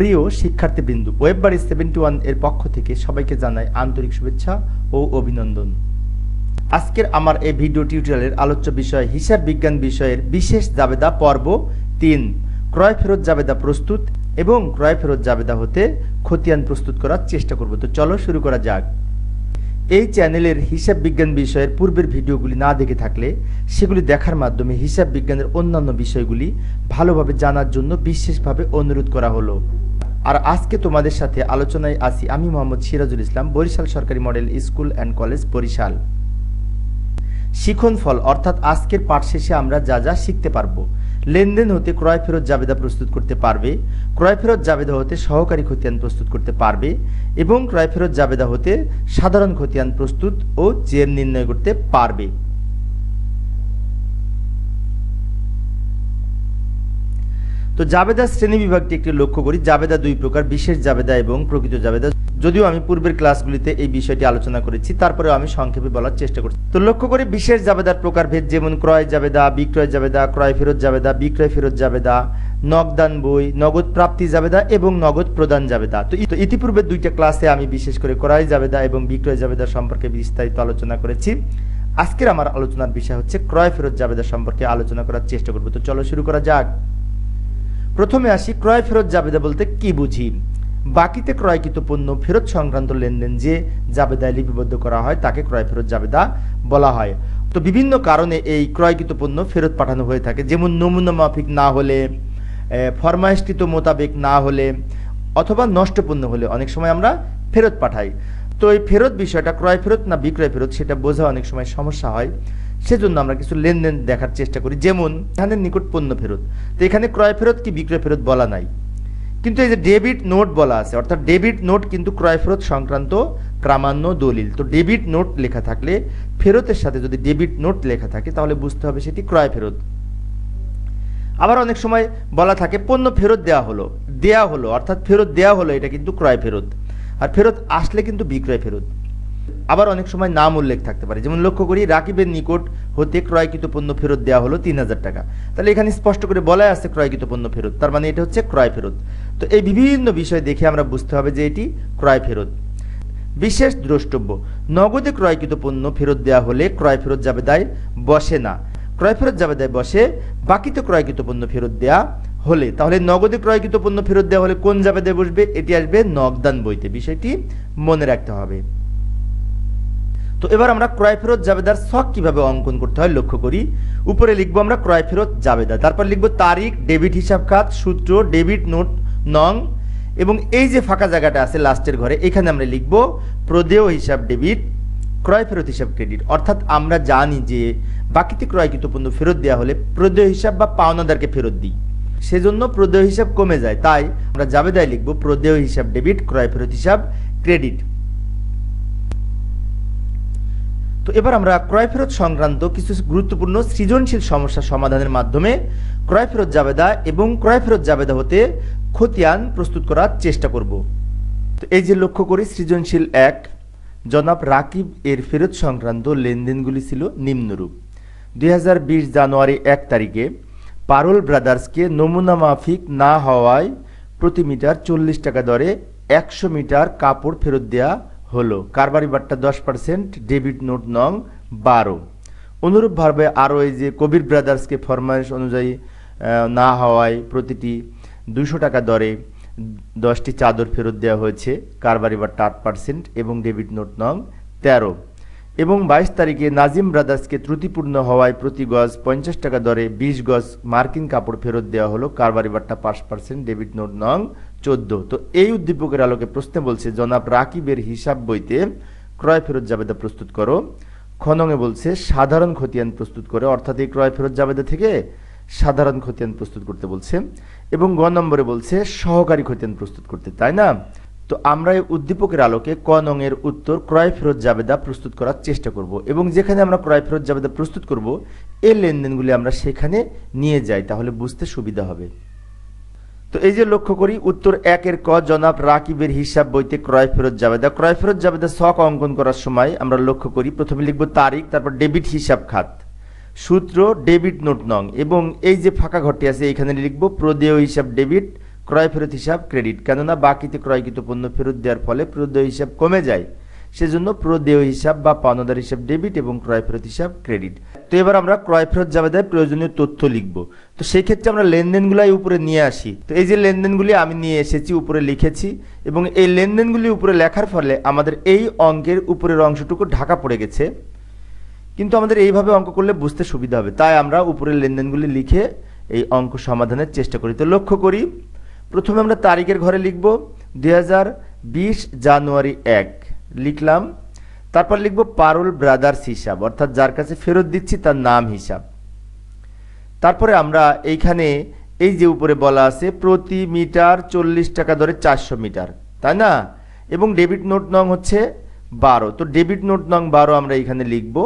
প্রিয় শিক্ষার্থীবৃন্দ ওয়েববাড়ি সেভেন্টি ওয়ানের পক্ষ থেকে সবাইকে জানায় আন্তরিক শুভেচ্ছা ও অভিনন্দন। আজকের আমার এই ভিডিও টিউটোরিয়ালের আলোচ্য বিষয় হিসাব বিজ্ঞান বিষয়ের বিশেষ জাবেদা পর্ব তিন, ক্রয় ফেরত জাবেদা প্রস্তুত এবং ক্রয় ফেরত জাবেদা হতে খতিয়ান প্রস্তুত করার চেষ্টা করব। তো চলো শুরু করা যাক। এই চ্যানেলের হিসাব বিজ্ঞান বিষয়ের পূর্বের ভিডিওগুলি না দেখে থাকলে সেগুলি দেখার মাধ্যমে হিসাব বিজ্ঞানের অন্যান্য বিষয়গুলি ভালোভাবে জানার জন্য বিশেষভাবে অনুরোধ করা হলো। আর আজকে তোমাদের সাথে আলোচনায় আসি আমি মোহাম্মদ সিরাজুল ইসলাম, বরিশাল সরকারি model school and college, Barishal. শিখন ফল, অর্থাৎ আজকের পাঠ শেষে আমরা যা যা শিখতে পারব লেনদেন হতে ক্রয় ফেরত জাবেদা প্রস্তুত করতে পারবে, ক্রয় ফেরত জাবেদা হতে সহকারী খতিয়ান প্রস্তুত করতে পারবে এবং ক্রয় ফেরত জাবেদা হতে সাধারণ খতিয়ান প্রস্তুত ও জের নির্ণয় করতে পারবে। তো জাবেদা শ্রেণি বিভাগটি একটি লক্ষ্য করি, জাবেদা দুই প্রকার, বিশেষ জাবেদা এবং প্রকৃত জাবেদা যদিও আমি পূর্বের ক্লাসগুলিতে এই বিষয়টি আলোচনা করেছি, তারপরেও আমি সংক্ষেপে বলার চেষ্টা করছি। তো লক্ষ্য করি, বিশেষ জাবেদার প্রকারভেদ যেমন ক্রয় জাবেদা, বিক্রয় জাবেদা, ক্রয় ফেরত জাবেদা, বিক্রয় ফেরত জাবেদা, নগদান বই, নগদ প্রাপ্তি জাবেদা এবং নগদ প্রদান জাবেদা। তো ইতিপূর্বে দুইটা ক্লাসে আমি বিশেষ করে ক্রয় জাবেদা এবং বিক্রয় জাবেদা সম্পর্কে বিস্তারিত আলোচনা করেছি। আজকের আমার আলোচনার বিষয় হচ্ছে ক্রয় ফেরত জাবেদা সম্পর্কে আলোচনা করার চেষ্টা করব। তো চলো শুরু করা যাক। প্রথমে আসি, ক্রয় ফেরত জাবেদা বলতে কি বুঝি? বাকিতে ক্রয়কৃত পণ্য ফেরত সংক্রান্ত লেনদেন যে জাবেদায় লিপিবদ্ধ করা হয়, তাকে ক্রয় ফেরত জাবেদা বলা হয়। তো বিভিন্ন কারণে এই ক্রয়কৃত পণ্য ফেরত পাঠানো হয়ে থাকে। যেমন নমুনা মাফিক না হলে ফরমাইশকৃত মোতাবেক না হলে, অথবা নষ্ট পণ্য হলে অনেক সময় আমরা ফেরত পাঠাই। তো এই ফেরত বিষয়টা ক্রয় ফেরত না বিক্রয় ফেরত সেটা বোঝা অনেক সময় সমস্যা হয়। সেজন্য আমরা কিছু লেনদেন দেখার চেষ্টা করি। যেমন এখানে নিকট পণ্য ফেরত। তো এখানে ক্রয় ফেরত কি বিক্রয় ফেরত বলা নাই? কিন্তু এই যে ডেবিট নোট বলা আছে, অর্থাৎ ডেবিট নোট কিন্তু ক্রয় ফেরত সংক্রান্ত প্রামাণ্য দলিল। তো ডেবিট নোট লেখা থাকলে ফেরতের সাথে যদি ডেবিট নোট লেখা থাকে, তাহলে বুঝতে হবে সেটি ক্রয় ফেরত। আবার অনেক সময় বলা থাকে, পণ্য ফেরত দেওয়া হলো, দেয়া হলো, অর্থাৎ ফেরত দেয়া হলো, এটা কিন্তু ক্রয় ফেরত। আর ফেরত আসলে কিন্তু বিক্রয় ফেরত। আবার অনেক সময় নাম উল্লেখ থাকতে পারে। যেমন লক্ষ্য করি, রাকিবের নিকট হতে ক্রয়কৃত পণ্য ফেরত দেওয়া হলো তিন হাজার টাকা। তাহলে এখানে স্পষ্ট করে বলা আছে ক্রয়কৃত পণ্য ফেরত। তার মানে এটা হচ্ছে ক্রয় ফেরত। তো এই বিভিন্ন বিষয় দেখে আমরা বুঝতে হবে যে এটি ক্রয় ফেরত। বিশেষ দ্রষ্টব্য, নগদে ক্রয়কৃত পণ্য ফেরত দেওয়া হলে ক্রয় ফেরত জাবেদায় বসে না। ক্রয় ফেরত জাবেদায় বসে, বাকিতে ক্রয়কৃত পণ্য ফেরত দেওয়া হলে। তাহলে নগদে ক্রয়কৃত পণ্য ফেরত দেওয়া হলে কোন জাবেদায় বসবে? এটি আসবে নগদান বইতে। বিষয়টি মনে রাখতে হবে। তো এবার আমরা ক্রয় ফেরত জাবেদার শখ কীভাবে অঙ্কন করতে হয় লক্ষ্য করি। উপরে লিখব আমরা ক্রয় ফেরত জাবেদা। তারপর লিখব তারিখ, ডেবিট হিসাব খাত, সূত্র, ডেবিট নোট, নং এবং এই যে ফাঁকা জায়গাটা আছে লাস্টের ঘরে, এখানে আমরা লিখব প্রদেয় হিসাব ডেবিট, ক্রয় ফেরত হিসাব ক্রেডিট। অর্থাৎ আমরা জানি যে বাকিতে ক্রয়কৃত পণ্য ফেরত দেওয়া হলে প্রদেয় হিসাব বা পাওনাদারকে ফেরত দিই। সেজন্য প্রদেয় হিসাব কমে যায়। তাই আমরা জাবেদায় লিখব প্রদেয় হিসাব ডেবিট, ক্রয় ফেরত হিসাব ক্রেডিট। তো এবার আমরা ক্রয় ফেরত সংক্রান্ত কিছু গুরুত্বপূর্ণ সৃজনশীল সমস্যা সমাধানের মাধ্যমে ক্রয় ফেরত জাবেদা এবং ক্রয় ফেরত জাবেদা হতে খতিয়ান প্রস্তুত করার চেষ্টা করব। তো এই যে লক্ষ্য করি, সৃজনশীল এক, জনাব রাকিব এর ফেরত সংক্রান্ত লেনদেনগুলি ছিল নিম্নরূপ। দুই হাজার বিশ জানুয়ারি এক তারিখে পারুল ব্রাদার্সকে নমুনা মাফিক না হওয়ায় প্রতি মিটার চল্লিশ টাকা দরে একশো মিটার কাপড় ফেরত দেওয়া হলো কারবারি বাট্টা দশ পার্সেন্ট ডেবিট নোট নং বারো। অনুরূপভাবে আরও এই যে কবির ব্রাদার্সকে ফরমাইশ অনুযায়ী না হওয়ায় প্রতিটি দুশো টাকা দরে দশটি চাদর ফেরত দেওয়া হয়েছে, কারবারি বাট্টা আট পার্সেন্ট এবং ডেবিট নোট নং তেরো। এবং বাইশ তারিখে নাজিম ব্রাদার্সকে ত্রুটিপূর্ণ হওয়ায় প্রতি গজ পঞ্চাশ টাকা দরে বিশ গজ মার্কিন কাপড় ফেরত দেওয়া হলো। কারবারি বাট্টা পাঁচ পার্সেন্ট ডেবিট নোট নং চোদ্দ। তো এই উদ্দীপকের আলোকে প্রশ্নে বলছে, জনাব রাকিবের হিসাব বইতে ক্রয় ফেরত জাবেদা প্রস্তুত করো। খনঙে বলছে, সাধারণ খতিয়ান প্রস্তুত করে, অর্থাৎ এই ক্রয় ফেরত জাবেদা থেকে সাধারণ খতিয়ান প্রস্তুত করতে বলছে। এবং গ নম্বরে বলছে, সহকারী খতিয়ান প্রস্তুত করতে, তাই না? তো আমরা এই উদ্দীপকের আলোকে ক নং এর উত্তর ক্রয় ফেরত জাবেদা প্রস্তুত করার চেষ্টা করব এবং যেখানে আমরা ক্রয় ফেরত জাবেদা প্রস্তুত করব এই লেনদেনগুলি আমরা সেখানে নিয়ে যাই, তাহলে বুঝতে সুবিধা হবে। তো এই যে লক্ষ্য করি, উত্তর একের ক, জনাব রাকিবের হিসাব বইতে ক্রয় ফেরত জাবেদা। ক্রয় ফেরত জাবেদা ছক অঙ্কন করার সময় আমরা লক্ষ্য করি, প্রথমে লিখব তারিখ, তারপর ডেবিট হিসাব খাত। সূত্র ডেবিট নোট নং এবং এই যে ফাঁকা ঘরটি আছে, এখানে লিখব প্রদেয় হিসাব ডেবিট ক্রয় ফেরত হিসাব ক্রেডিট কেননা বাকিতে ক্রয়কৃত পণ্য ফেরত দেওয়ার ফলে প্রদেয় হিসাব কমে যায়। সেজন্য প্রদেয় হিসাব বা পাওনাদার হিসাব ডেবিট এবং ক্রয় ফেরত হিসাব ক্রেডিট তো এবার আমরা ক্রয় ফেরত জাবেদায় প্রয়োজনীয় তথ্য লিখব। তো সেই ক্ষেত্রে আমরা লেনদেনগুলাই উপরে নিয়ে আসি। তো এই যে লেনদেনগুলি আমি নিয়ে এসেছি, উপরে লিখেছি এবং এই লেনদেনগুলি উপরে লেখার ফলে আমাদের এই অঙ্কের উপরের অংশটুকু ঢাকা পড়ে গেছে। কিন্তু আমাদের এইভাবে অঙ্ক করলে বুঝতে সুবিধা হবে। তাই আমরা উপরের লেনদেনগুলি লিখে এই অঙ্ক সমাধানের চেষ্টা করি। তো লক্ষ্য করি প্রথমে আমরা তারিখের ঘরে লিখব দুই হাজার বিশ জানুয়ারি এক। লিখলাম, তারপর লিখব পারুল ব্রাদার্স হিসাব, অর্থাৎ যার কাছে ফেরত দিচ্ছি তার নাম হিসাব। তারপরে আমরা এইখানে এই যে উপরে বলা আছে, প্রতি মিটার চল্লিশ টাকা ধরে চারশো মিটার, তাই না? এবং ডেবিট নোট নং হচ্ছে বারো। তো ডেবিট নোট নং বারো আমরা এখানে লিখব।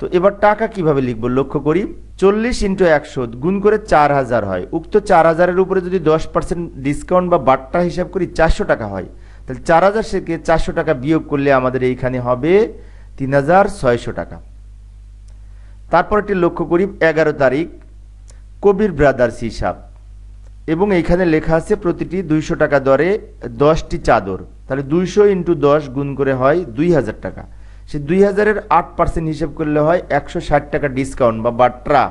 তো এবার টাকা কীভাবে লিখব? লক্ষ্য করি, চল্লিশ ইন্টু একশো গুণ করে চার হাজার হয়। উক্ত চার হাজারের উপরে যদি দশ পার্সেন্ট ডিসকাউন্ট বা বাট্টা হিসাব করি, চারশো টাকা হয়। তাহলে চার হাজার থেকে চারশো টাকা বিয়োগ করলে আমাদের এইখানে হবে তিন হাজার ছয়শো টাকা। তারপর একটি লক্ষ্য করি, এগারো তারিখ, কবির ব্রাদার্স হিসাব। এবং এইখানে লেখা আছে, প্রতিটি দুইশো টাকা দরে দশটি চাদর। তাহলে দুইশো ইন্টু দশ গুণ করে হয় দুই হাজার টাকা। সে দুই হাজারের আট পার্সেন্ট হিসাব করলে হয় একশো ষাট টাকা ডিসকাউন্ট বা বাট্রা।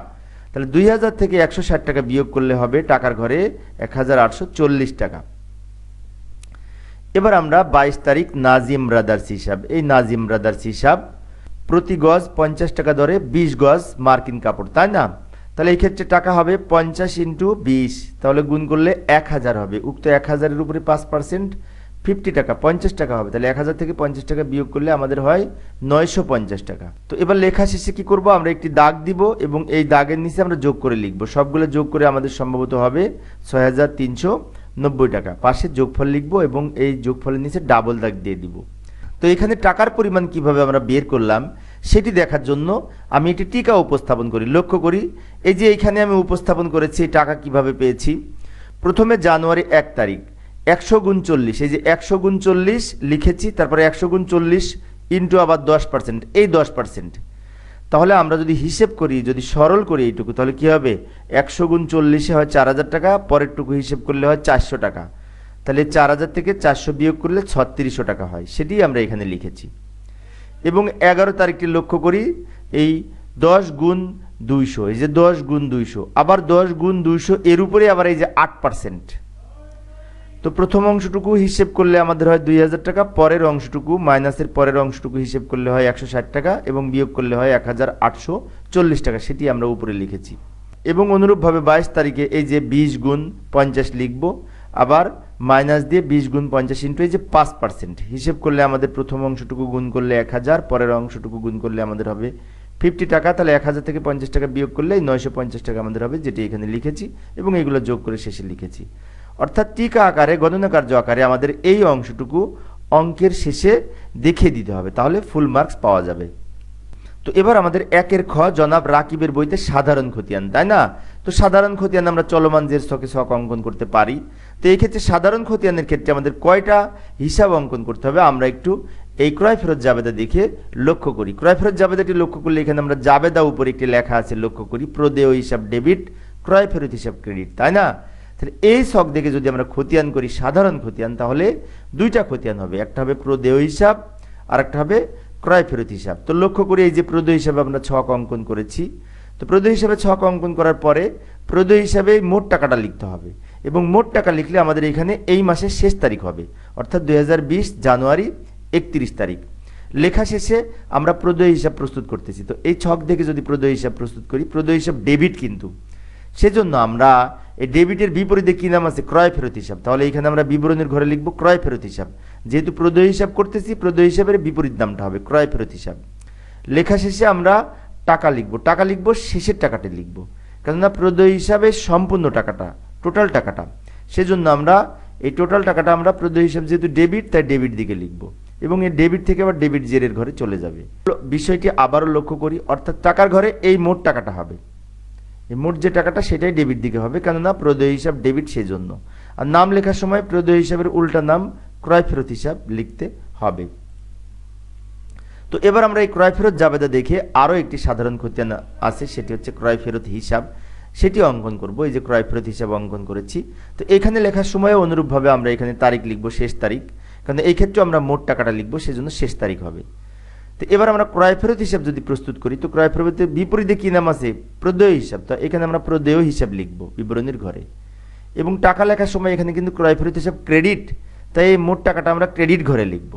তাহলে দুই হাজার থেকে একশো ষাট টাকা বিয়োগ করলে হবে টাকার ঘরে এক হাজার আটশো চল্লিশ টাকা। এবার আমরা বাইশ তারিখ নাজিম ব্রাদার্স হিসাব। এই নাজিম ব্রাদার্স হিসাব প্রতি গজ পঞ্চাশ টাকা দরে বিশ গজ মার্কিন কাপড়, তাই না? তাহলে এই ক্ষেত্রে টাকা হবে পঞ্চাশ ইন্টু বিশ, তাহলে গুণ করলে এক হাজার হবে। উক্ত এক হাজারের উপরে পাঁচ পার্সেন্ট ফিফটি টাকা, পঞ্চাশ টাকা হবে। তাহলে এক হাজার থেকে পঞ্চাশ টাকা বিয়োগ করলে আমাদের হয় নয়শো পঞ্চাশ টাকা। তো এবার লেখা শেষে কি করব? আমরা একটি দাগ দিব এবং এই দাগের নিচে আমরা যোগ করে লিখব। সবগুলো যোগ করে আমাদের সম্ভবত হবে ছয় হাজার তিনশো নব্বই টাকা। পাশে যোগফল লিখব এবং এই যোগফলের নিচে ডাবল দাগ দিয়ে দিব। তো এখানে টাকার পরিমাণ কীভাবে আমরা বের করলাম সেটি দেখার জন্য আমি একটি টিকা উপস্থাপন করি। লক্ষ্য করি, এই যে এখানে আমি উপস্থাপন করেছি টাকা কীভাবে পেয়েছি? প্রথমে জানুয়ারি এক তারিখ। একশো গুণ চল্লিশ, এই যে একশো গুণ চল্লিশ লিখেছি, তারপরে একশো গুণ চল্লিশ ইন্টু আবার দশ পার্সেন্ট এই দশ পার্সেন্ট তাহলে আমরা যদি হিসেব করি, যদি সরল করি এইটুকু, তাহলে কি হবে? একশো গুণ চল্লিশে হয় চার হাজার টাকা, পরেরটুকু হিসেব করলে হয় চারশো টাকা। তাহলে চার হাজার থেকে চারশো বিয়োগ করলে ছত্রিশশো টাকা হয় সেটি আমরা এখানে লিখেছি। এবং এগারো তারিখটি লক্ষ্য করি, এই দশ গুণ দুইশো, এই যে দশ গুণ দুইশো, আবার দশ গুণ দুইশো, এর উপরে আবার এই যে আট পার্সেন্ট তো প্রথম অংশটুকু হিসেব করলে আমাদের হয় দুই হাজার টাকা, পরের অংশটুকু মাইনাসের পরের অংশটুকু হিসেব করলে হয় একশো ষাট টাকা এবং বিয়োগ করলে হয় এক হাজার আটশো চল্লিশ টাকা। সেটি আমরা উপরে লিখেছি। এবং অনুরূপভাবে বাইশ তারিখে এই যে বিশ গুণ পঞ্চাশ লিখব, আবার মাইনাস দিয়ে বিশ গুণ পঞ্চাশ ইন্টু এই যে পাঁচ পার্সেন্ট। হিসেব করলে আমাদের প্রথম অংশটুকু গুণ করলে এক হাজার পরের অংশটুকু গুণ করলে আমাদের হবে ফিফটি টাকা, তাহলে এক হাজার থেকে পঞ্চাশ টাকা বিয়োগ করলে নয়শো পঞ্চাশ টাকা আমাদের হবে, যেটি এখানে লিখেছি এবং এগুলো যোগ করে শেষে লিখেছি। অর্থাৎ টিকা আকারে গণনাকার্য আকারে আমাদের এই অংশটুকু অঙ্কের শেষে দেখিয়ে দিতে হবে। তাহলে ফুল মার্কস পাওয়া যাবে। তো এবার আমাদের একের খ, জনাব রাকিবের বইতে সাধারণ খতিয়ান, তাই না? তো সাধারণ খতিয়ান আমরা চলমান যে ছকে ছক অঙ্কন করতে পারি। তো এই ক্ষেত্রে সাধারণ খতিয়ানের ক্ষেত্রে আমাদের কয়টা হিসাব অঙ্কন করতে হবে আমরা একটু এই ক্রয় ফেরত জাবেদা দেখে লক্ষ্য করি। ক্রয় ফেরত জাবেদাটি লক্ষ্য করলে এখানে আমরা জাবেদা উপরে একটি লেখা আছে, লক্ষ্য করি, প্রদেয় হিসাব ডেবিট, ক্রয় ফেরত হিসাব ক্রেডিট, তাই না? তাহলে এই শখ দেখে যদি আমরা খতিয়ান করি, সাধারণ খতিয়ান, তাহলে দুইটা খতিয়ান হবে। একটা হবে প্রদেয় হিসাব আর একটা হবে ক্রয় ফেরত হিসাব। তো লক্ষ্য করি এই যে প্রদেয় হিসাবে আমরা ছক অঙ্কন করেছি। তো প্রদেয় হিসাবে ছক অঙ্কন করার পরে প্রদেয় হিসাবে মোট টাকাটা লিখতে হবে এবং মোট টাকা লিখলে আমাদের এখানে এই মাসের শেষ তারিখ হবে, অর্থাৎ দু হাজার বিশ জানুয়ারি একত্রিশ তারিখ। লেখা শেষে আমরা প্রদেয় হিসাব প্রস্তুত করতেছি। তো এই ছক দেখে যদি প্রদেয় হিসাব প্রস্তুত করি, প্রদেয় হিসাব ডেবিট কিন্তু সেজন্য আমরা এই ডেবিটের বিপরীতে কি নাম আছে? ক্রয় ফেরত হিসাব। তাহলে এখানে আমরা বিবরণের ঘরে লিখব ক্রয় ফেরত হিসাব। যেহেতু প্রদয় হিসাব করতেছি, প্রদয় হিসাবের বিপরীত নামটা হবে ক্রয় ফেরত হিসাব। লেখা শেষে আমরা টাকা লিখব। টাকা লিখব, শেষের টাকাটা লিখব। কেননা প্রদয় হিসাবে সম্পূর্ণ টাকাটা, টোটাল টাকাটা। সেজন্য আমরা এই টোটাল টাকাটা আমরা প্রদয় হিসাব যেহেতু ডেবিট, তাই ডেবিট দিকে লিখব। এবং এই ডেবিট থেকে আবার ডেবিট জেরের ঘরে চলে যাবে। বিষয়টি আবারও লক্ষ্য করি, অর্থাৎ টাকার ঘরে এই মোট টাকাটা হবে। মোট যে টাকাটা সেটাই ডেবিট দিকে হবে, কেননা প্রদেয় হিসাব ডেবিট সেই জন্য আর নাম লেখার সময় প্রদেয় হিসাবের উল্টা নাম ক্রয় ফেরত হিসাব লিখতে হবে। তো এবার আমরা এই ক্রয় ফেরত জাবেদা দেখে আরও একটি সাধারণ খতিয়ান আছে, সেটি হচ্ছে ক্রয় ফেরত হিসাব। সেটি অঙ্কন করব, এই যে ক্রয় ফেরত হিসাব অঙ্কন করেছি। তো এখানে লেখার সময় অনুরূপভাবে আমরা এখানে তারিখ লিখব শেষ তারিখ কারণ এই ক্ষেত্রে আমরা মোট টাকাটা লিখব, সেজন্য শেষ তারিখ হবে। তো এবার আমরা ক্রয় ফেরত হিসাব যদি প্রস্তুত করি, তো ক্রয় ফেরতের বিপরীতে কি নাম আছে? প্রদেয় হিসাব। তো এখানে আমরা প্রদেয় হিসাব লিখব বিবরণীর ঘরে। এবং টাকা লেখার সময় এখানে কিন্তু ক্রয় ফেরত হিসাব ক্রেডিট, তাই এই মোট টাকাটা আমরা ক্রেডিট ঘরে লিখব।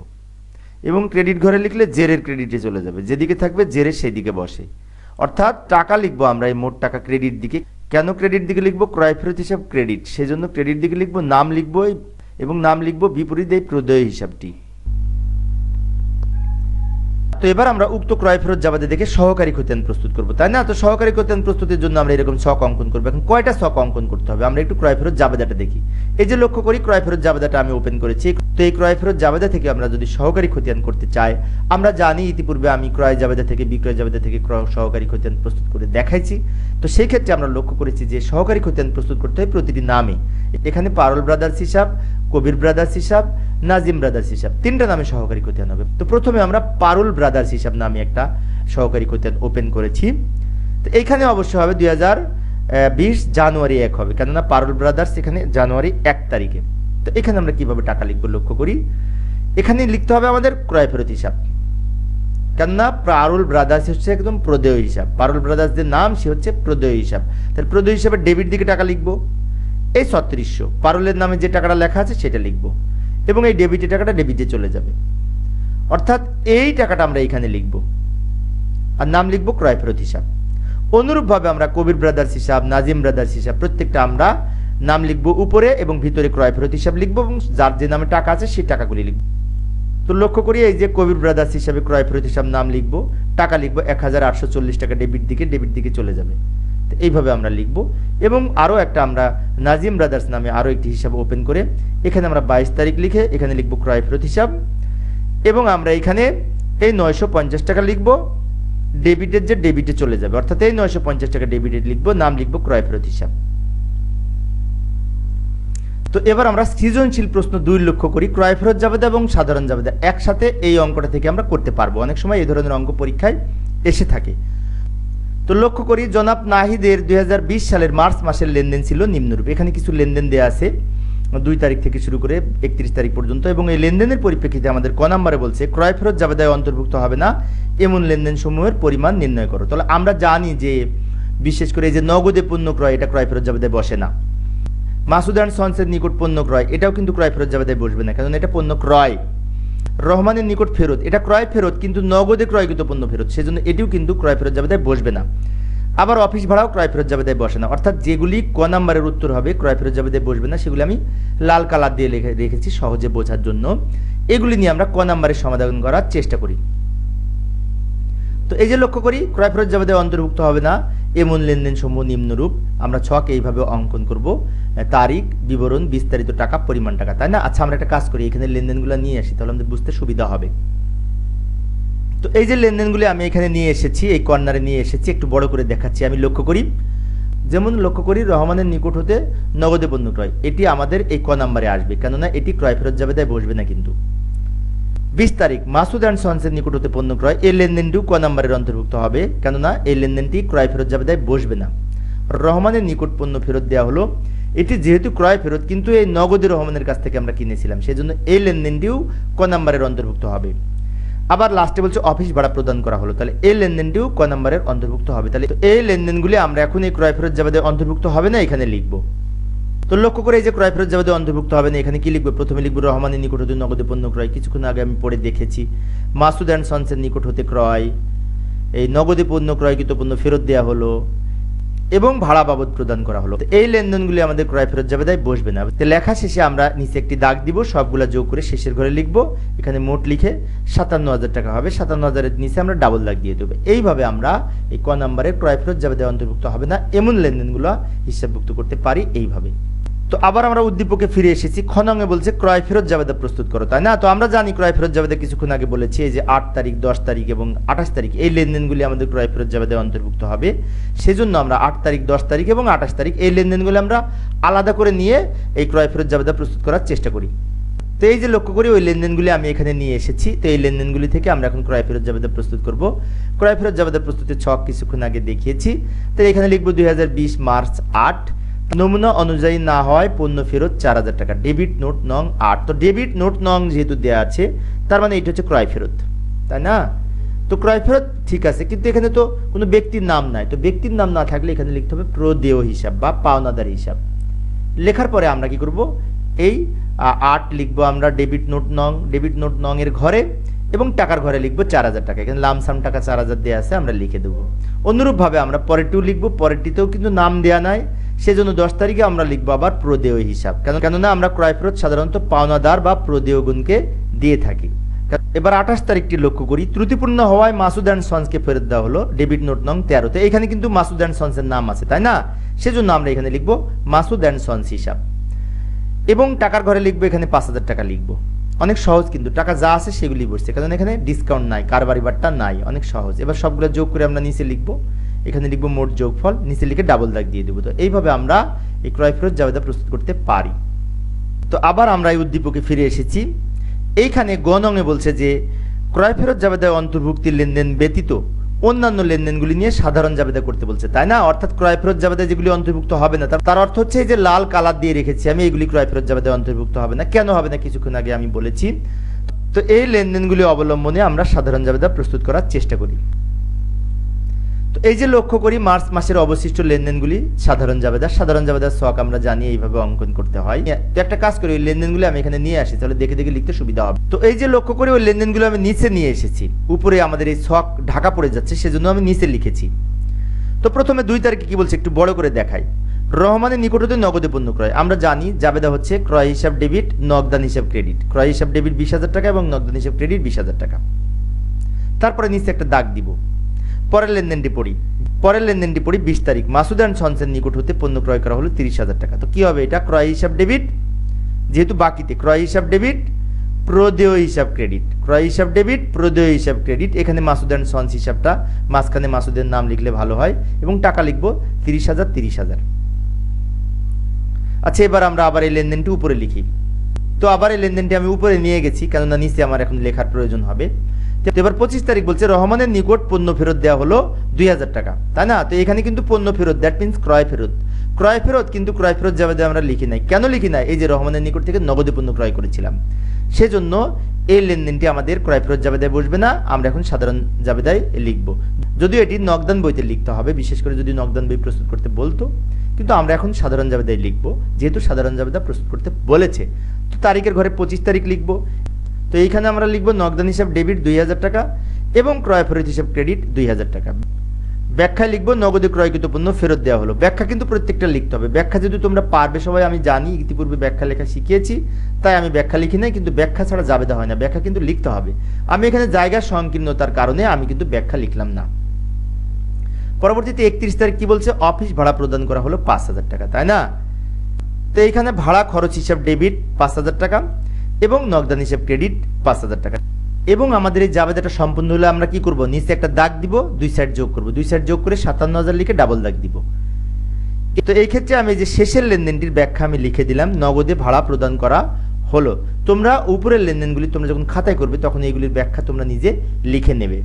এবং ক্রেডিট ঘরে লিখলে জেরের ক্রেডিটে চলে যাবে। যেদিকে থাকবে জেরে সেই দিকে বসে। অর্থাৎ টাকা লিখব আমরা এই মোট টাকা ক্রেডিট দিকে। কেন ক্রেডিট দিকে লিখব? ক্রয় ফেরত হিসাব ক্রেডিট। সেজন্য ক্রেডিট দিকে লিখব, নাম লিখব এবং নাম লিখব বিপরীত এই প্রদেয় হিসাবটি। তো এবার আমরা উক্ত ক্রয় ফেরত জাবাদে দেখে সহকারী খতিয়ান প্রস্তুত করব, তাই না? তো সহকারী খতিয়ান প্রস্তুতির জন্য আমরা এরকম ছক অঙ্কন করব। এখন কয়টা ছক অঙ্কন করতে হবে? আমরা একটু ক্রয় ফেরত যাবাদাটা দেখি। এই যে লক্ষ্য করি, ক্রয় ফেরত যাবাদাটা আমি ওপেন করেছি। তো এই ক্রয় ফেরত জাবাদা থেকে আমরা যদি সহকারী খতিয়ান করতে চাই, আমরা জানি ইতিপূর্বে আমি ক্রয় জাবেদা থেকে, বিক্রয় জাবেদা থেকে ক্রয় সহকারী খতিয়ান প্রস্তুত করে দেখাইছি। তো সেই ক্ষেত্রে আমরা লক্ষ্য করেছি যে সহকারী খতিয়ান প্রস্তুত করতে হয় প্রতিটি নামে। এখানে পারল ব্রাদার্স হিসাব, কবির ব্রাদার্স হিসাব, নাজিম ব্রাদার্স হিসাব। তিনটা নামে সহকারী খতিয়ান হবে। তো প্রথমে আমরা পারুল ব্রাদার্স হিসাব নামে একটা সহকারী খতিয়ান ওপেন করেছি। তো এইখানে অবশ্য হবে দুই বিশ জানুয়ারি এক হবে। কেননা পারুল ব্রাদার্স এখানে জানুয়ারি এক তারিখে। তো এখানে আমরা কীভাবে টাকা লিখব লক্ষ্য করি? এখানে লিখতে হবে আমাদের ক্রয় ফেরত হিসাব। কেননা পারুল ব্রাদার্স হচ্ছে একদম প্রদেয় হিসাব। পারুল ব্রাদার্সদের নাম, সে হচ্ছে প্রদেয় হিসাব। তাহলে প্রদেয় হিসাবে ডেবিট দিকে টাকা লিখব। এই ছত্রিশশো। পারুলের নামে যে টাকাটা লেখা আছে, সেটা লিখব। এবং এই ডেবিটের টাকাটা ডেবিটে চলে যাবে। অর্থাৎ এই টাকাটা আমরা এইখানে লিখব। আর নাম লিখব ক্রয় ফেরত হিসাব। অনুরূপভাবে আমরা কবির ব্রাদার্স হিসাব, নাজিম ব্রাদার্স হিসাব, প্রত্যেকটা আমরা নাম লিখব উপরে এবং ভিতরে ক্রয় ফেরত হিসাব লিখব এবং যার যে নামে টাকা আছে, সেই টাকাগুলি লিখব। তো লক্ষ্য করি এই যে কবির ব্রাদার্স হিসাবে ক্রয় ফেরত হিসাব নাম লিখব, টাকা লিখব এক হাজার আটশো চল্লিশ টাকা ডেবিট দিকে ডেবিট দিকে চলে যাবে। তো এইভাবে আমরা লিখব। এবং আরও একটা আমরা নাজিম ব্রাদার্স নামে আরও একটি হিসাব ওপেন করে, এখানে আমরা বাইশ তারিখ লিখে এখানে লিখব ক্রয় ফেরত হিসাব। এবং আমরা এখানে এই নয়শো পঞ্চাশ টাকা লিখব ডেবিটের যে ডেবিটে চলে যাবে। অর্থাৎ এই নয়শো পঞ্চাশ টাকা ডেবিটে লিখব, নাম লিখব ক্রয় ফেরত হিসাব। তো এবার আমরা সৃজনশীল প্রশ্ন দুই লক্ষ্য করি, ক্রয় ফেরত জাবেদা এবং সাধারণ জাবেদা একসাথে এই অঙ্কটা থেকে আমরা করতে পারব। অনেক সময় এই ধরনের অঙ্ক পরীক্ষায় এসে থাকে। তো লক্ষ্য করি, জনাব নাহিদের দুই সালের মার্চ মাসের লেনদেন ছিল নিম্নরূপ। এখানে কিছু লেনদেন দেওয়া আছে, দুই তারিখ থেকে শুরু করে একত্রিশ তারিখ পর্যন্ত। এবং এই লেনদেনের পরিপ্রেক্ষিতে আমাদের ক নম্বরে বলছে, ক্রয় ফেরত জাবেদায় অন্তর্ভুক্ত হবে না, এমন লেনদেন সমূহের পরিমাণ নির্ণয় করো। তাহলে আমরা জানি যে, বিশেষ করে এই যে নগদে পণ্য ক্রয়, এটা ক্রয় ফেরত জাবেদায় বসে না। মাসুদ অ্যান্ড সন্সের নিকট পণ্য ক্রয়, এটাও কিন্তু ক্রয় ফেরত জাবেদায় বসবে না কারণ এটা পণ্য ক্রয়। রহমানের নিকট ফেরত, এটা ক্রয় ফেরত, কিন্তু নগদে ক্রয়কৃত পণ্য ফেরত, সেজন্য এটিও কিন্তু ক্রয় ফেরত জাবেদায় বসবে না। আবার অফিস ভাড়াও ক্রয় ফেরত জাবেদায় বসে না। অর্থাৎ যেগুলি ক নাম্বারের উত্তর হবে, ক্রয় ফেরত জাবেদায় বসবে না, সেগুলি আমি লাল কালার দিয়ে রেখেছি সহজে বোঝার জন্য। এগুলি নিয়ে আমরা ক নাম্বারের সমাধান করার চেষ্টা করি। তো এই যে লক্ষ্য করি, ক্রয় ফেরত জাবেদায় অন্তর্ভুক্ত হবে না। এমন লেনদেন সমূহ নিম্নরূপ। আমরা ছক এইভাবে অঙ্কন করব। তারিখ, বিবরণ, বিস্তারিত টাকা, পরিমাণ টাকা, তাই না? আচ্ছা আমরা একটা কাজ করি, এখানে লেনদেনগুলো নিয়ে আসি, তাহলে আমাদের বুঝতে সুবিধা হবে। তো এই যে লেনদেনগুলি আমি এখানে নিয়ে এসেছি, এই কর্নারে নিয়ে এসেছি, একটু বড় করে দেখাচ্ছি, আমি লক্ষ্য করি। যেমন লক্ষ্য করি, রহমানের নিকট হতে নগদে পণ্য ক্রয়, এটি আমাদের এই ক নাম্বারে আসবে, কেননা এটি ক্রয় ফেরত যাবে, তাই বসবে না কিন্তু। বিশ তারিখ মাসুদ অ্যান্ড সন্সের নিকট হতে পণ্য ক্রয় এই লেনদেনটিও ক নাম্বারের অন্তর্ভুক্ত হবে। কেননা, এই লেনদেনটি ক্রয় ফেরত যাবে তাই বসবে না। রহমানের নিকট পণ্য ফেরত দেওয়া হলো। এটি যেহেতু ক্রয় ফেরত, কিন্তু এই নগদে রহমানের কাছ থেকে আমরা কিনেছিলাম। সেজন্য এই লেনদেনটিও ক নাম্বারের অন্তর্ভুক্ত হবে। আবার লাস্টে বলছে, অফিস ভাড়া প্রদান করা হলো। তাহলে এই লেনদেনটিও ক নাম্বারের অন্তর্ভুক্ত হবে। তাহলে এই লেনদেনগুলি আমরা এখন এই ক্রয় ফেরত যাবে অন্তর্ভুক্ত হবে না, এখানে লিখব। তো লক্ষ্য করে এই যে ক্রয় ফেরত যাবে অন্তর্ভুক্ত হবে না এখানে কি লিখব? প্রথমে লিখব রহমানের নিকট হতে নগদে পণ্য ক্রয়। কিছুক্ষণ আগে আমি পড়ে দেখেছি, মাসুদ অ্যান্ড সন্সের নিকট হতে ক্রয়। এই নগদে পণ্য ক্রয়কৃত পণ্য ফেরত দেওয়া হলো এবং ভাড়া বাবদ প্রদান করা হলো। এই লেনদেনগুলি আমাদের ক্রয় ফেরত যাবে তাই বসবে না। তো লেখা শেষে আমরা নিচে একটি দাগ দিব, সবগুলা যোগ করে শেষের ঘরে লিখব। এখানে মোট লিখে সাতান্ন হাজার টাকা হবে। সাতান্ন হাজারের নিচে আমরা ডাবল দাগ দিয়ে দেবো। এইভাবে আমরা এই ক নাম্বারে ক্রয় ফেরত যাবে অন্তর্ভুক্ত হবে না। এমন লেনদেনগুলো হিসাবভুক্ত করতে পারি এইভাবে। তো আবার আমরা উদ্দীপকে ফিরে এসেছি। খনঙ্গে বলছে, ক্রয় ফেরত জাবেদা প্রস্তুত করো। তাই না? তো আমরা জানি ক্রয় ফেরত জাবেদা কিছুক্ষণ আগে বলেছি, এই যে আট তারিখ, দশ তারিখ এবং আঠাশ তারিখ, এই লেনদেনগুলি আমাদের ক্রয় ফেরত জাবেদায় অন্তর্ভুক্ত হবে। সেজন্য আমরা আট তারিখ, দশ তারিখ এবং আঠাশ তারিখ, এই লেনদেনগুলি আমরা আলাদা করে নিয়ে এই ক্রয় ফেরত জাবেদা প্রস্তুত করার চেষ্টা করি। তো এই যে লক্ষ্য করি ওই লেনদেনগুলি আমি এখানে নিয়ে এসেছি। তো এই লেনদেনগুলি থেকে আমরা এখন ক্রয় ফেরত জাবেদা প্রস্তুত করব। ক্রয় ফেরত জাবেদা প্রস্তুতের ছক কিছুক্ষণ আগে দেখিয়েছি। তো এখানে লিখব দুই মার্চ আট। নমুনা অনুযায়ী না হয় পণ্য ফেরত চার হাজার টাকা। ডেবিট নোট নং আট। তো ডেবিট নোট নং যেহেতু দেওয়া আছে, তার মানে এটা হচ্ছে ক্রয় ফেরত, তাই না? তো ক্রয় ফেরত ঠিক আছে, কিন্তু এখানে তো কোনো ব্যক্তির নাম নাই। তো ব্যক্তির নাম না থাকলে এখানে লিখতে হবে প্রদেয় হিসাব বা পাওনাদার হিসাব। লেখার পরে আমরা কি করব? এই আট লিখব আমরা ডেবিট নোট নং। ডেবিট নোট নং এর ঘরে এবং টাকার ঘরে লিখব চার হাজার টাকা। এখানে লামসাম টাকা চার হাজার দেওয়া আছে, আমরা লিখে দেবো। অনুরূপভাবে আমরা পরেরটিও লিখব, পরেরটিতেও কিন্তু নাম দেওয়া নাই। সেজন্য দশ তারিখে আমরা লিখব আবার প্রদেয় হিসাব। কেন কেননা আমরা ক্রয় ফেরত সাধারণত পাওনাদার বা প্রদেয় গুণকে দিয়ে থাকি। এবার আঠাশ তারিখটি লক্ষ্য করি। ত্রুটিপূর্ণ হওয়ায় মাসুদ অ্যান্ড সন্সকে ফেরত দেওয়া হলো ডেবিট নোট নং তেরোতে। এখানে কিন্তু মাসুদ অ্যান্ড সন্সের নাম আছে, তাই না? সেজন্য আমরা এখানে লিখব মাসুদ অ্যান্ড সন্স হিসাব। এবং টাকার ঘরে লিখব এখানে পাঁচ হাজার টাকা লিখব। অনেক সহজ কিন্তু, টাকা যা আছে সেগুলি বসছে। কারণ এখানে ডিসকাউন্ট নাই কারবারি বারটা নাই, অনেক সহজ। এবার সবগুলো যোগ করে আমরা নিচে লিখব। এখানে লিখব মোট যোগফল, নিচে লিখে ডাবল দাগ দিয়ে দেবো। তো এইভাবে আমরা এই ক্রয় ফেরত জাবেদা প্রস্তুত করতে পারি। তো আবার আমরা এই উদ্দীপকে ফিরে এসেছি। এইখানে গণঙে বলছে যে, ক্রয় ফেরত জাবেদায় অন্তর্ভুক্তির লেনদেন ব্যতীত অন্যান্য লেনদেনগুলি নিয়ে সাধারণ জাবেদা করতে বলছে, তাই না? অর্থাৎ ক্রয় ফেরত জাবেদা যেগুলি অন্তর্ভুক্ত হবে না, তার- অর্থ হচ্ছে যে লাল কালার দিয়ে রেখেছি আমি, এগুলি ক্রয় ফেরত জাবেদায় অন্তর্ভুক্ত হবে না। কেন হবে না? কিছুক্ষণ আগে আমি বলেছি। তো এই লেনদেনগুলি অবলম্বনে আমরা সাধারণ জাবেদা প্রস্তুত করার চেষ্টা করি। তো এই যে লক্ষ্য করি, মার্চ মাসের অবশিষ্ট লেনদেনগুলি সাধারণ জাবেদা সাধারণ জাবেদার শখ আমরা জানি এইভাবে অঙ্কন করতে হয়। তো একটা কাজ করি, ওই লেনদেনগুলি আমি এখানে নিয়ে আসি, তাহলে দেখে দেখে লিখতে সুবিধা হবে। তো এই যে লক্ষ্য করি, ওই লেনদেনগুলো আমি নিচে নিয়ে এসেছি। উপরে আমাদের এই শখ ঢাকা পড়ে যাচ্ছে, সেজন্য আমি নিচে লিখেছি। তো প্রথমে দুই তারিখে কি বলছে, একটু বড় করে দেখাই। রহমানের নিকট হতে নগদে পণ্য ক্রয়। আমরা জানি জাবেদা হচ্ছে ক্রয় হিসাব ডেবিট, নগদান হিসাব ক্রেডিট। ক্রয় হিসাব ডেবিট বিশ হাজার টাকা এবং নগদান হিসাব ক্রেডিট বিশ হাজার টাকা। তারপরে নিচে একটা দাগ দিব। পরের লেনদেনটি পড়ি। পরের লেনদেনটি পড়ি বিশ তারিখ। মাসুদ অ্যান্ড সন্সের নিকট হতে পণ্য ক্রয় করা হলো তিরিশ হাজার টাকা। তো কি হবে এটা? ক্রয় হিসাব ডেবিট। যেহেতু বাকিতে ক্রয় হিসাব ডেবিট, প্রদেয় হিসাব ক্রেডিট। ক্রয় হিসাব ডেবিট, প্রদেয় হিসাব ক্রেডিট। এখানে মাসুদ অ্যান্ড সন্স হিসাবটা, মাঝখানে মাসুদের নাম লিখলে ভালো হয় এবং টাকা লিখব তিরিশ হাজার তিরিশ হাজার। আচ্ছা এবার আমরা আবার এই লেনদেনটি উপরে লিখি। তো আবার এই লেনদেনটি আমি উপরে নিয়ে গেছি, কেননা নিচে আমার এখন লেখার প্রয়োজন হবে। এবার পঁচিশ তারিখ বলছে, রহমানের নিকট পণ্য ফেরত দেওয়া হলো দুই হাজার টাকা। তাই না? তো এখানে কিন্তু পণ্য ফেরত দ্যাট মিনস ক্রয় ফেরত। ক্রয় ফেরত কিন্তু ক্রয় ফেরত যাবে আমরা লিখি নাই। কেন লিখি নাই? এই যে রহমানের নিকট থেকে নগদে পণ্য ক্রয় করেছিলাম। সেজন্য এই লেনদেনটি আমাদের ক্রয় ফেরত জাবেদায় বসবে না, আমরা এখন সাধারণ জাবেদায় লিখব। যদিও এটি নগদান বইতে লিখতে হবে, বিশেষ করে যদি নগদান বই প্রস্তুত করতে বলতো, কিন্তু আমরা এখন সাধারণ জাবেদায় লিখব, যেহেতু সাধারণ জাবেদা প্রস্তুত করতে বলেছে। তো তারিখের ঘরে পঁচিশ তারিখ লিখব। তো এইখানে আমরা লিখব নগদান হিসাব ডেবিট দুই হাজার টাকা এবং ক্রয় ফেরত হিসাব ক্রেডিট দুই হাজার টাকা। ব্যাখ্যায় লিখব নগদে ক্রয়কৃত পণ্য ফেরত দেওয়া হলো। ব্যাখ্যা কিন্তু প্রত্যেকটা লিখতে হবে। ব্যাখ্যা যদি তোমরা পারবে সবাই, আমি জানি, ইতিপূর্বে ব্যাখ্যা লেখা শিখিয়েছি, তাই আমি ব্যাখ্যা লিখি নাই, কিন্তু ব্যাখ্যা ছাড়া জাবেদা হয় না। ব্যাখ্যা কিন্তু লিখতে হবে। আমি এখানে জায়গার সংকীর্ণতার কারণে আমি কিন্তু ব্যাখ্যা লিখলাম না। পরবর্তীতে একত্রিশ তারিখ কি বলছে? অফিস ভাড়া প্রদান করা হলো পাঁচ হাজার টাকা, তাই না? তো এখানে ভাড়া খরচ হিসাব ডেবিট পাঁচ হাজার টাকা। এবং নগদান হিসাব ক্রেডিট পাঁচ হাজার টাকা। এবং আমাদের এই জাবেদাটা সম্পূর্ণ হলে আমরা কি করব? নিচে একটা দাগ দিব, দুই সাইড যোগ করব। দুই সাইড যোগ করে সাতান্ন হাজার লিখে ডাবল দাগ দিব। তো এই ক্ষেত্রে আমি যে শেষের লেনদেনটির ব্যাখ্যা আমি লিখে দিলাম, নগদে ভাড়া প্রদান করা হলো। তোমরা উপরের লেনদেনগুলি তোমরা যখন খাতায় করবে, তখন এইগুলির ব্যাখ্যা তোমরা নিজে লিখে নেবে।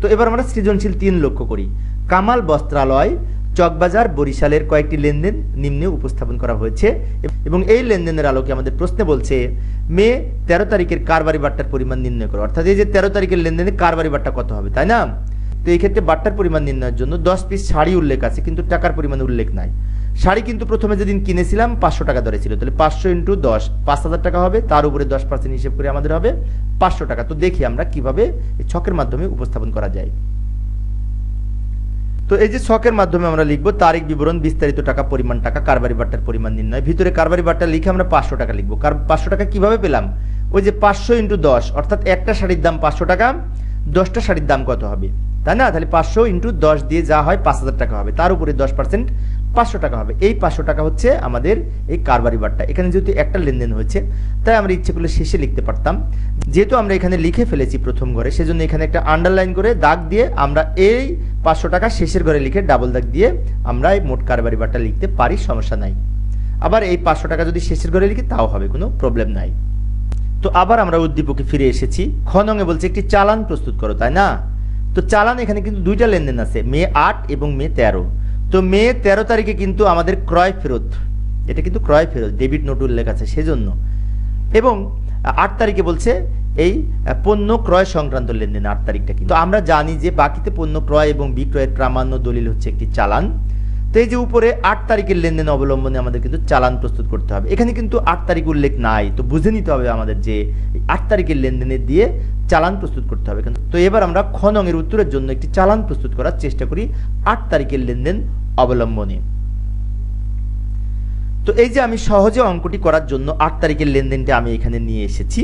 তো এবার আমরা সৃজনশীল তিন লক্ষ্য করি। কামাল বস্ত্রালয় চকবাজার, বরিশালের কয়েকটি লেনদেন নিম্নে উপস্থাপন করা হয়েছে এবং এই লেনদেনের আলোকে আমাদের প্রশ্নে বলছে, মে তেরো তারিখের কারবারি বাট্টার পরিমাণ নির্ণয় করো। অর্থাৎ এই যে তেরো তারিখের লেনদেনে কারবারি বাট্টা কত হবে, তাই না? তো এই ক্ষেত্রে বাট্টার পরিমাণ নির্ণয়ের জন্য দশ পিস শাড়ি উল্লেখ আছে, কিন্তু টাকার পরিমাণ উল্লেখ নাই। শাড়ি কিন্তু প্রথমে যেদিন কিনেছিলাম পাঁচশো টাকা দরে ছিল, তাহলে পাঁচশো ইন্টু দশ, পাঁচ হাজার টাকা হবে, তার উপরে দশ পার্সেন্ট হিসেব করে আমাদের হবে পাঁচশো টাকা। তো দেখি আমরা কীভাবে ছকের মাধ্যমে উপস্থাপন করা যায়। তো এই যে ছকের মাধ্যমে আমরা লিখব, তারিখ বিবরণ, বিস্তারিত টাকা, পরিমাণ টাকা, কারবারি বাট্টার পরিমাণ নির্ণয়। ভিতরে কারবারি বাট্টা লিখে আমরা পাঁচশো টাকা লিখব। কার পাঁচশো টাকা কীভাবে পেলাম? ওই যে পাঁচশো ইন্টু দশ, অর্থাৎ একটা শাড়ির দাম পাঁচশো টাকা, দশটা শাড়ির দাম কত হবে? তাই না? তাহলে পাঁচশো ইন্টু দশ দিয়ে যা হয় পাঁচ হাজার টাকা হবে। তার উপরে দশ পার্সেন্ট পাঁচশো টাকা হবে। এই পাঁচশো টাকা হচ্ছে আমাদের এই কারবারি বাট্টা এখানে যেহেতু একটা লেনদেন হয়েছে, তাই আমরা ইচ্ছে করলে শেষে লিখতে পারতাম। যেহেতু আমরা এখানে লিখে ফেলেছি প্রথম ঘরে, সেজন্য এখানে একটা আন্ডারলাইন করে দাগ দিয়ে আমরা এই পাঁচশো টাকা শেষের ঘরে লিখে ডাবল দাগ দিয়ে আমরা এই মোট কারবারি বাট্টা লিখতে পারি, সমস্যা নাই। আবার এই পাঁচশো টাকা যদি শেষের ঘরে লিখি, তাও হবে, কোনো প্রবলেম নাই। তো আবার আমরা উদ্দীপকে ফিরে এসেছি। খ নঙে বলছে, একটি চালান প্রস্তুত করো, তাই না? তো চালান এখানে কিন্তু দুইটা লেনদেন আছে, মে আট এবং মে তেরো। তো মে তেরো তারিখে কিন্তু আমাদের ক্রয় ফেরত। এটা কিন্তু ক্রয় ফেরত, ডেবিট নোট উল্লেখ আছে সেজন্য। এবং আট তারিখে বলছে এই পণ্য ক্রয় সংক্রান্ত লেনদেন, আট তারিখটা কিন্তু। আমরা জানি যে বাকিতে পণ্য ক্রয় এবং বিক্রয়ের প্রামাণ্য দলিল হচ্ছে একটি চালান। তো এই যে উপরে আট তারিখের লেনদেন অবলম্বনে আমাদের কিন্তু চালান প্রস্তুত করতে হবে। এখানে কিন্তু আট তারিখ উল্লেখ নাই, তো বুঝে নিতে হবে আমাদের যে আট তারিখের লেনদেনে দিয়ে চালান প্রস্তুত করতে হবে। কিন্তু তো এবার আমরা খ নঙের উত্তরের জন্য একটি চালান প্রস্তুত করার চেষ্টা করি। আট তারিখের লেনদেন অবলম্বনে। তো এই যে আমি সহজে অঙ্কটি করার জন্য আট তারিখের লেনদেনটা আমি এখানে নিয়ে এসেছি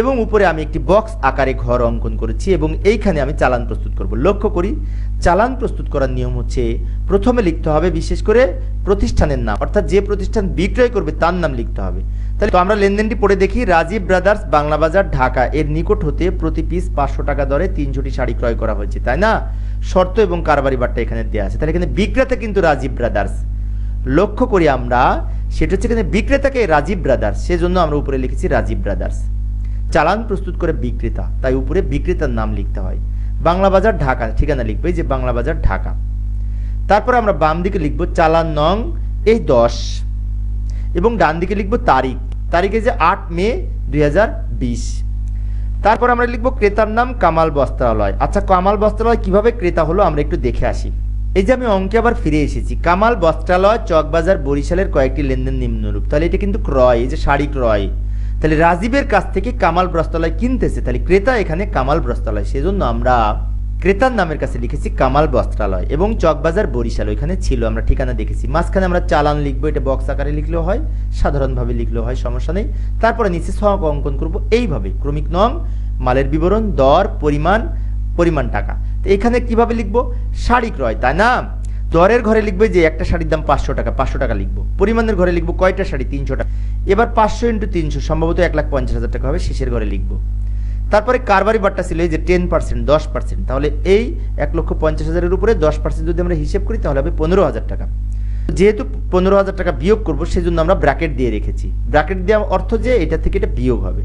এবং উপরে আমি একটি বক্স আকারে ঘর অঙ্কন করেছি এবং এইখানে আমি চালান প্রস্তুত করব। লক্ষ্য করি, চালান প্রস্তুত করার নিয়ম হচ্ছে প্রথমে লিখতে হবে, বিশেষ করে প্রতিষ্ঠানের নাম। অর্থাৎ যে প্রতিষ্ঠান বিক্রয় করবে, তার নাম লিখতে হবে। তাহলে তো আমরা লেনদেনটি পড়ে দেখি, রাজীব ব্রাদার্স, বাংলা বাজার, ঢাকা। এর নিকট হতে প্রতি পিস পাঁচশো টাকা দরে তিনশোটি শাড়ি ক্রয় করা হয়েছে, তাই না? শর্ত এবং কারবারি বারটা এখানে দেওয়া আছে। তাহলে এখানে বিক্রেতা কিন্তু রাজীব ব্রাদার্স। লক্ষ্য করি আমরা, সেটা হচ্ছে এখানে বিক্রেতাকে রাজীব ব্রাদার্স। সেজন্য আমরা উপরে লিখেছি রাজীব ব্রাদার্স। চালান প্রস্তুত করে বিক্রেতা, তাই উপরে বিক্রেতার নাম লিখতে হয়। বাংলা বাজার ঢাকা, ঠিকানা লিখবে যে বাংলা বাজার ঢাকা। তারপর আমরা বাম দিকে লিখব চালান নং এই দশ এবং ডান দিকে লিখব তারিখ। তারিখে যে আট মে দুই হাজার বিশ। তারপর আমরা লিখব ক্রেতার নাম কামাল বস্ত্রালয়। আচ্ছা কামাল বস্ত্রালয় কীভাবে ক্রেতা হলো আমরা একটু দেখে আসি। এই যে আমি অঙ্কে আবার ফিরে এসেছি। কামাল বস্ত্রালয়, চকবাজার, বরিশালের কয়েকটি লেনদেন নিম্নরূপ। তাহলে এটা কিন্তু ক্রয়, এই যে শাড়ি ক্রয়। তাহলে রাজীবের কাছ থেকে কামাল বস্ত্রালয় কিনতেছে। তাহলে ক্রেতা এখানে কামাল বস্ত্রালয় সেজন্য আমরা ক্রেতার নামের কাছে লিখেছি কামাল বস্ত্রালয় এবং চকবাজার বরিশাল, ওইখানে ছিল, আমরা ঠিকানা দেখেছি। মাঝখানে আমরা চালান লিখব, এটা বক্স আকারে লিখলেও হয়, সাধারণভাবে লিখলেও হয়, সমস্যা নেই। তারপরে নিচে সহগ অঙ্কন করব, এইভাবে। ক্রমিক নং, মালের বিবরণ, দর, পরিমাণ পরিমাণ টাকা। তো এখানে কীভাবে লিখব? শাড়ি ক্রয়, তাই না? দরের ঘরে লিখবে যে একটা শাড়ির দাম পাঁচশো টাকা পাঁচশো টাকা লিখব। পরিমাণের ঘরে লিখব কয়টা শাড়ি? তিনশো টাকা। এবার পাঁচশো ইন্টু তিনশো, সম্ভবত এক লাখ পঞ্চাশ হাজার টাকা হবে, শেষের ঘরে লিখব। তারপরে কারবারি বারটা ছিল এই যে টেন পার্সেন্ট, দশ পার্সেন্ট। তাহলে এই এক লক্ষ পঞ্চাশ হাজারের উপরে দশ পার্সেন্ট যদি আমরা হিসেব করি, তাহলে হবে পনেরো হাজার টাকা। যেহেতু পনেরো হাজার টাকা বিয়োগ করব, সেজন্য আমরা ব্র্যাকেট দিয়ে রেখেছি। ব্র্যাকেট দেওয়া অর্থ যে, এটা থেকে এটা বিয়োগ হবে।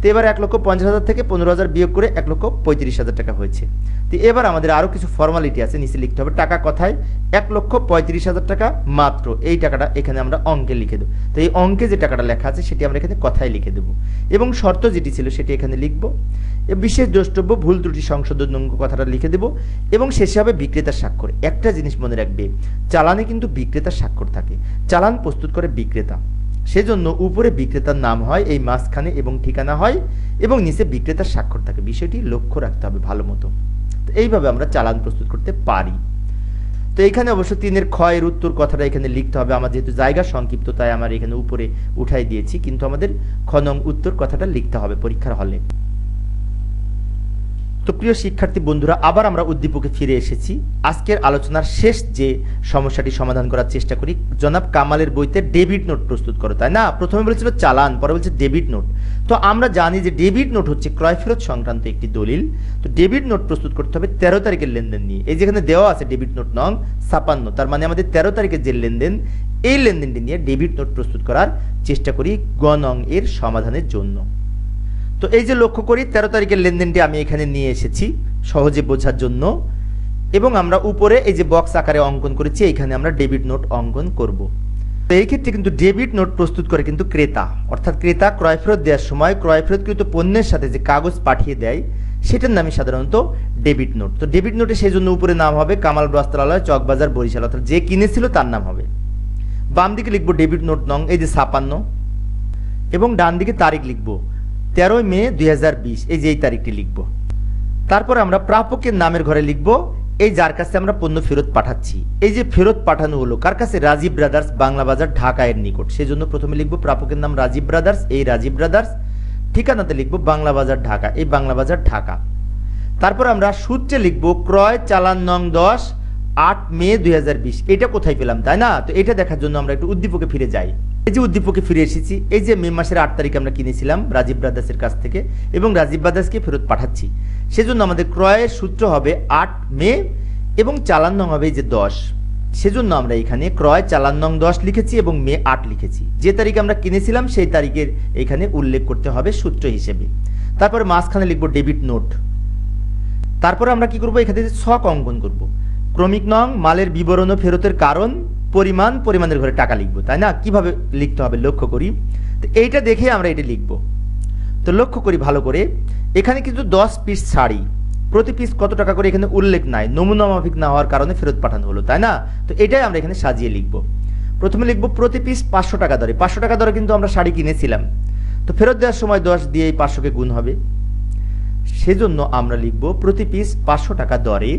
তো এবার এক লক্ষ পঞ্চাশ হাজার থেকে পনেরো হাজার বিয়োগ করে এক লক্ষ পঁয়ত্রিশ হাজার টাকা হয়েছে। তো এবার আমাদের আরও কিছু ফর্মালিটি আছে, নিচে লিখতে হবে টাকা কথায়। এক লক্ষ পঁয়ত্রিশ হাজার টাকা মাত্র, এই টাকাটা এখানে আমরা অঙ্কে লিখে দেবো। তো এই অঙ্কে যে টাকাটা লেখা আছে, সেটি আমরা এখানে কথায় লিখে দেবো। এবং শর্ত যেটি ছিল, সেটি এখানে লিখব। বিশেষ দ্রষ্টব্য, ভুল ত্রুটি সংশোধন কথাটা লিখে দেবো। এবং শেষে হবে বিক্রেতার স্বাক্ষর। একটা জিনিস মনে রাখবে, চালানে কিন্তু বিক্রেতার স্বাক্ষর থাকে। চালান প্রস্তুত করে বিক্রেতা। সেজন্য উপরে বিক্রেতার নাম হয়, এই মাঝখানে এবং ঠিকানা হয় এবং নিচে বিক্রেতার স্বাক্ষর থাকে। বিষয়টি লক্ষ্য রাখতে হবে ভালো মতো। তো এইভাবে আমরা চালান প্রস্তুত করতে পারি। তো এখানে অবশ্য তিনের ক্ষয়ের উত্তর কথাটা এখানে লিখতে হবে। আমার যেহেতু জায়গা সংক্ষিপ্ত, তাই আমার এখানে উপরে উঠাই দিয়েছি। কিন্তু আমাদের খনং উত্তর কথাটা লিখতে হবে পরীক্ষার হলে। তো প্রিয় শিক্ষার্থী বন্ধুরা, আবার আমরা উদ্দীপকে ফিরে এসেছি। আজকের আলোচনার শেষ যে সমস্যাটি সমাধান করার চেষ্টা করি, জনাব কামালের বইতে ডেবিট নোট প্রস্তুত করো, তাই না? প্রথমে বলেছিল চালান, পরে বলছে ডেবিট নোট। তো আমরা জানি যে ডেবিট নোট হচ্ছে ক্রয় ফেরত সংক্রান্ত একটি দলিল। তো ডেবিট নোট প্রস্তুত করতে হবে তেরো তারিখের লেনদেন নিয়ে। এই যেখানে দেওয়া আছে ডেবিট নোট নং ছাপান্ন, তার মানে আমাদের তেরো তারিখের যে লেনদেন, এই লেনদেনটি নিয়ে ডেবিট নোট প্রস্তুত করার চেষ্টা করি গ নং এর সমাধানের জন্য। তো এই যে লক্ষ্য করি, তেরো তারিখের লেনদেনটি আমি এখানে নিয়ে এসেছি সহজে বোঝার জন্য। এবং আমরা উপরে এই যে বক্স আকারে অঙ্কন করেছি এইখানে আমরা ডেবিট নোট অঙ্কন করব। তো এই ক্ষেত্রে কিন্তু ডেবিট নোট প্রস্তুত করে কিন্তু ক্রেতা। অর্থাৎ ক্রেতা ক্রয় ফেরত দেওয়ার সময় ক্রয় ফেরতকৃত পণ্যের সাথে যে কাগজ পাঠিয়ে দেয়, সেটার নামই সাধারণত ডেবিট নোট তো ডেবিট নোটে সেই জন্য উপরে নাম হবে কামাল বস্ত্রালয়, চকবাজার, বরিশাল। অর্থাৎ যে কিনেছিল তার নাম হবে। বাম দিকে লিখব ডেবিট নোট নং, এই যে ছাপান্ন। এবং ডান দিকে তারিখ লিখব। তেরোই মে দু হাজার বিশ, এই যে এই তারিখটি লিখব। তারপর আমরা প্রাপকের নামের ঘরে লিখব, এই যার কাছে আমরা পণ্য ফেরত পাঠাচ্ছি। এই যে ফেরত পাঠানো হলো, কার কাছে? রাজীব ব্রাদার্স, বাংলা বাজার, ঢাকা এর নিকট। সেজন্য প্রথমে লিখব প্রাপকের নাম রাজীব ব্রাদার্স, এই রাজীব ব্রাদার্স। ঠিকানাতে লিখব বাংলা বাজার, ঢাকা, এই বাংলা বাজার, ঢাকা। তারপর আমরা সূত্রে লিখব ক্রয় চালান নং দশ আট মে দুই হাজার বিশ। এটা কোথায় পেলাম, তাই না? তো এটা দেখার জন্য আমরা একটু উদ্দীপকে ফিরে যাই। এই যে উদ্দীপকে ফিরে এসেছি, এই যে মে মাসের আট তারিখে আমরা কিনেছিলাম রাজীব ব্রাদার্সের কাছ থেকে এবং রাজীব ব্রাদার্সকে ফেরত পাঠাচ্ছি। সেজন্য আমাদের ক্রয়ের সূত্র হবে আট মে এবং চালান নং হবে যে দশ। সেজন্য আমরা এখানে ক্রয় চালান নং দশ লিখেছি এবং মে আট লিখেছি। যে তারিখে আমরা কিনেছিলাম, সেই তারিখের এখানে উল্লেখ করতে হবে সূত্র হিসেবে। তারপরে মাঝখানে লিখব ডেবিট নোট। তারপরে আমরা কি করব? এখানে ছক অঙ্কন করব। ক্রমিক নং, মালের বিবরণ ও ফেরতের কারণ, পরিমাণ, পরিমাণের ঘরে টাকা লিখব, তাই না? কীভাবে লিখতে হবে? লক্ষ্য করি। তো এইটা দেখে আমরা এটা লিখব। তো লক্ষ্য করি ভালো করে। এখানে কিন্তু দশ পিস শাড়ি। প্রতি পিস কত টাকা করে এখানে উল্লেখ নাই। নমুনা মাফিক না হওয়ার কারণে ফেরত পাঠানো হলো, তাই না? তো এটাই আমরা এখানে সাজিয়ে লিখব। প্রথমে লিখব প্রতি পিস পাঁচশো টাকা দরে। পাঁচশো টাকা দরে কিন্তু আমরা শাড়ি কিনেছিলাম। তো ফেরত দেওয়ার সময় দশ দিয়ে এই পাঁচশোকে গুণ হবে। সেজন্য আমরা লিখব প্রতি পিস পাঁচশো টাকা দরে,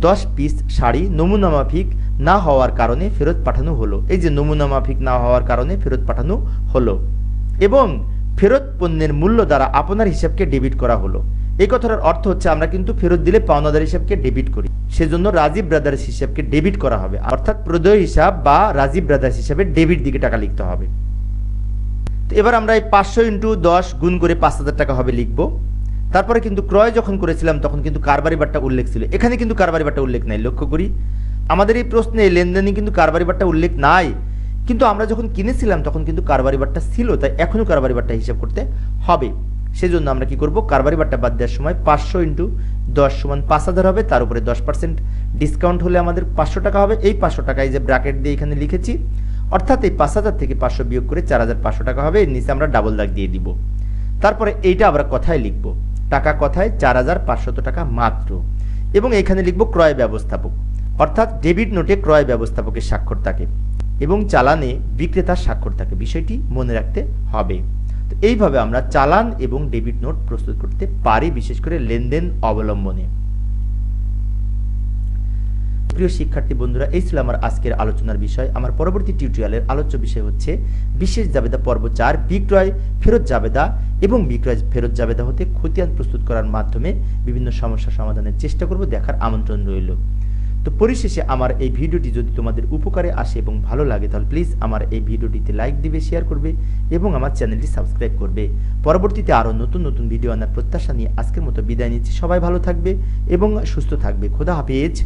দশ পিস শাড়ি নমুনা মাফিক না হওয়ার কারণে ফেরত পাঠানো হলো। এই যে নমুনা মাফিক না হওয়ার কারণে ফেরত পাঠানো হলো। এবং ফেরত পণ্যের মূল্য দ্বারা আপনার হিসাবকে ডেবিট করা হলো। এই কথাটার অর্থ হচ্ছে আমরা কিন্তু ফেরত দিলে পাওনাদার হিসাবকে ডেবিট করি। সেজন্য রাজীব ব্রাদার্স হিসাবকে ডেবিট করা হবে। অর্থাৎ প্রদেয় হিসাব বা রাজীব ব্রাদার্স হিসাবে ডেবিট দিকে টাকা লিখতে হবে। এবার আমরা এই পাঁচশো ইন্টু দশ গুণ করে পাঁচ হাজার টাকা হবে লিখব। তারপরে কিন্তু ক্রয় যখন করেছিলাম, তখন কিন্তু কারবারি বারটা উল্লেখ ছিল। এখানে কিন্তু কারবারি বারটা উল্লেখ নাই, লক্ষ্য করি। আমাদের এই প্রশ্নে লেনদেনে কিন্তু কারবারি বারটা উল্লেখ নাই। কিন্তু আমরা যখন কিনেছিলাম, তখন কিন্তু কারবারি বারটা ছিল, তাই এখনও কারবারি বারটা হিসাব করতে হবে। সেজন্য আমরা কি করব? কারবারি বারটা বাদ দেওয়ার সময় পাঁচশো ইন্টু দশ সমান পাঁচ হাজার হবে, তার উপরে দশ পার্সেন্ট ডিসকাউন্ট হলে আমাদের পাঁচশো টাকা হবে। এই পাঁচশো টাকা এই যে ব্র্যাকেট দিয়ে এখানে লিখেছি, অর্থাৎ এই পাঁচ হাজার থেকে পাঁচশো বিয়োগ করে চার হাজার পাঁচশো টাকা হবে, এর নিচে আমরা ডাবল দাগ দিয়ে দিব। তারপরে এইটা আমরা কথায় লিখব। টাকা কথায় চার হাজার পাঁচশত টাকা মাত্র। এবং এখানে লিখব ক্রয় ব্যবস্থাপক। অর্থাৎ ডেবিট নোটে ক্রয় ব্যবস্থাপকের স্বাক্ষর থাকে এবং চালানে বিক্রেতার স্বাক্ষর থাকে। বিষয়টি মনে রাখতে হবে। তো এইভাবে আমরা চালান এবং ডেবিট নোট প্রস্তুত করতে পারি, বিশেষ করে লেনদেন অবলম্বনে। প্রিয় শিক্ষার্থী বন্ধুরা, এই ছিল আমার আজকের আলোচনার বিষয়। আমার পরবর্তী টিউটোরিয়ালের আলোচ্য বিষয় হচ্ছে, বিশেষ জাবেদা পর্ব চার, বিক্রয়, ফেরত জাবেদা এবং বিক্রয় ফেরত জাবেদা হতে খতিয়ান প্রস্তুত করার মাধ্যমে বিভিন্ন সমস্যা সমাধানের চেষ্টা করব, দেখার আমন্ত্রণ রইল। তো পরিশেষে আমার এই ভিডিওটি যদি তোমাদের উপকারে আসে এবং ভালো লাগে, তাহলে প্লিজ আমার এই ভিডিওটিতে লাইক দিবে শেয়ার করবে এবং আমার চ্যানেলটি সাবস্ক্রাইব করবে। পরবর্তীতে আরও নতুন নতুন ভিডিও আনার প্রত্যাশা নিয়ে আজকের মতো বিদায় নিচ্ছি। সবাই ভালো থাকবে এবং সুস্থ থাকবে। খোদা হাফেজ।